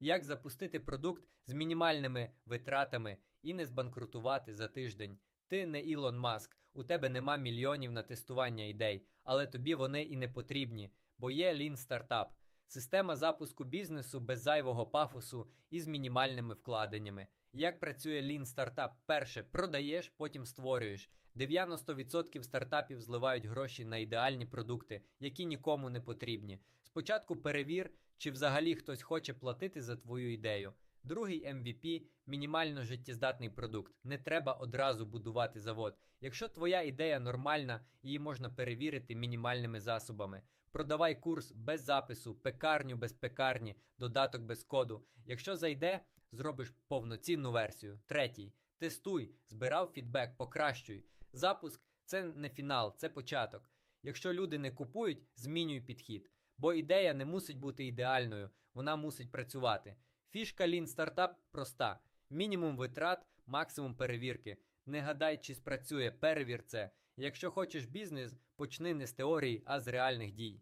Як запустити продукт з мінімальними витратами і не збанкрутувати за тиждень? Ти не Ілон Маск, у тебе нема мільйонів на тестування ідей, але тобі вони і не потрібні, бо є Lean Startup – система запуску бізнесу без зайвого пафосу і з мінімальними вкладеннями. Як працює Lean Startup? Перше, продаєш, потім створюєш. 90% стартапів зливають гроші на ідеальні продукти, які нікому не потрібні. Спочатку перевір, чи взагалі хтось хоче платити за твою ідею. Другий MVP – мінімально життєздатний продукт. Не треба одразу будувати завод. Якщо твоя ідея нормальна, її можна перевірити мінімальними засобами. Продавай курс без запису, пекарню без пекарні, додаток без коду. Якщо зайде, зробиш повноцінну версію. Третій. Тестуй, збирав фідбек, покращуй. Запуск це не фінал, це початок. Якщо люди не купують, змінюй підхід. Бо ідея не мусить бути ідеальною, вона мусить працювати. Фішка Lean Startup проста: мінімум витрат, максимум перевірки. Не гадай, чи спрацює, перевір це. Якщо хочеш бізнес, почни не з теорії, а з реальних дій.